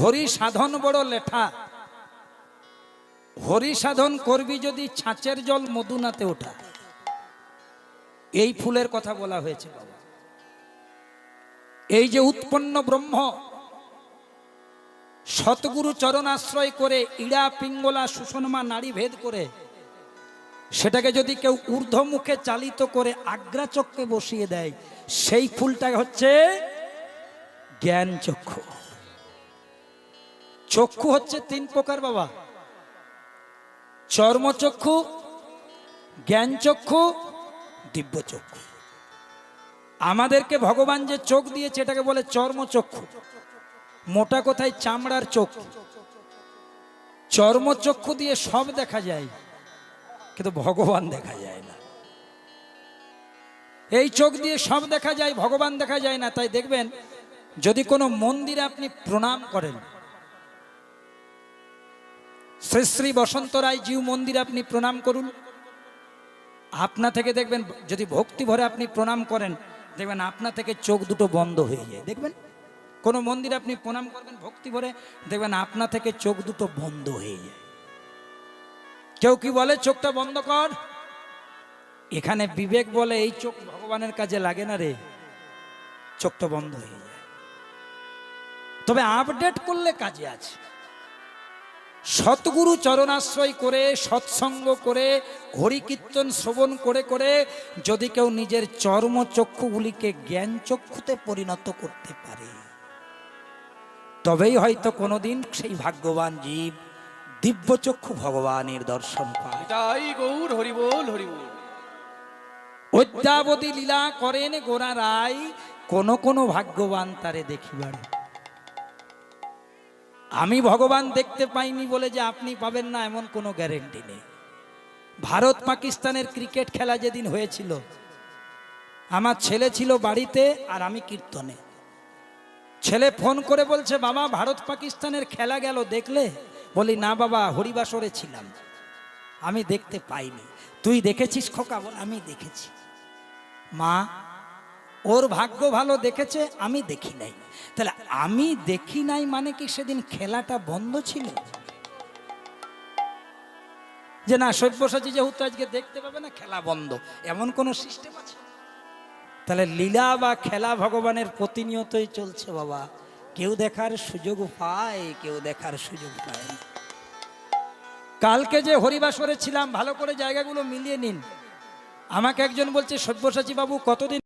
হরি সাধন বড় লেঠা। হরি সাধন করবি যদি ছাঁচের জল মধুনাতে ওঠা। এই ফুলের কথা বলা হয়েছে বাবা। এই যে উৎপন্ন ব্রহ্ম সতগুরু চরণ আশ্রয় করে ইড়া, পিঙ্গলা সুষমা নারী ভেদ করে, সেটাকে যদি কেউ ঊর্ধ্বমুখে চালিত করে আগ্রাচক্রে বসিয়ে দেয়, সেই ফুলটা হচ্ছে জ্ঞান চক্ষু চক্ষু হচ্ছে তিন প্রকার বাবা। চর্মচক্ষু জ্ঞান চক্ষু, দিব্য চক্ষু। আমাদেরকে ভগবান যে চোখ দিয়েছে, এটাকে বলে চর্মচক্ষু মোটা কোথায়? চামড়ার চোখ। চর্মচক্ষু দিয়ে সব দেখা যায়, কিন্তু ভগবান দেখা যায় না। এই চোখ দিয়ে সব দেখা যায়, ভগবান দেখা যায় না। তাই দেখবেন, যদি কোনো মন্দিরে আপনি প্রণাম করেন শ্রী শ্রী বসন্ত রায় জিউ মন্দিরে আপনি প্রণাম করুন। আপনা থেকে দেখবেন, যদি ভক্তি ভরে আপনি প্রণাম করেন, দেখবেন আপনা থেকে চোখ দুটো বন্ধ হয়ে যায়। দেখবেন? কোনো মন্দিরে আপনি প্রণাম করবেন, ভক্তি ভরে, দেখবেন আপনা থেকে চোখ দুটো বন্ধ হয়ে যায়। কেউ কি বলে, চোখটা বন্ধ কর এখানে বিবেক বলে, এই চোখ ভগবানের কাজে লাগে না রে। চোখটা বন্ধ হয়ে যায়। তবে আপডেট করলে কাজে আছে। সতগুরু চরণাশ্রয় করে সৎসঙ্গ করে হরিকীর্তন শ্রবণ করে করে যদি কেউ নিজের চর্ম চক্ষুগুলিকে জ্ঞান চক্ষুতে পরিণত করতে পারে। তবেই হয়তো কোনোদিন সেই ভাগ্যবান জীব দিব্যচক্ষু ভগবানের দর্শন পায়। এটাই গৌর হরিবোল হরিবোল অদ্যাবধি লীলা করেন গোরা রায় কোন কোন ভাগ্যবান তারে দেখিবার। আমি ভগবান দেখতে পাইনি বলে যে আপনি পাবেন না, এমন কোনো গ্যারেন্টি নেই। ভারত পাকিস্তানের ক্রিকেট খেলা যেদিন হয়েছিল, আমার ছেলে ছিল বাড়িতে আর আমি কীর্তনে। ছেলে ফোন করে বলছে, বাবা, ভারত পাকিস্তানের খেলা গেল, দেখলে? বলি, না বাবা, হরিবাসরে ছিলাম। আমি দেখতে পাইনি। তুই দেখেছিস খোকা? বল, আমি দেখেছি। মা ওর ভাগ্য ভালো দেখেছে, আমি দেখি নাই। তাহলে আমি দেখি নাই মানে কি সেদিন খেলাটা বন্ধ ছিল? যে না, সব্যসাচী যেহেতু আজকে দেখতে পাবে না, খেলা বন্ধ। এমন কোন সিস্টেম আছে? তাহলে লীলা বা খেলা ভগবানের প্রতিনিয়তই চলছে বাবা। কেউ দেখার সুযোগ পায়, কেউ দেখার সুযোগ পায়। কালকে যে হরিবাসরে ছিলাম, ভালো করে জায়গাগুলো মিলিয়ে নিন। আমাকে একজন বলছে, সব্যসাচী বাবু, কতদিন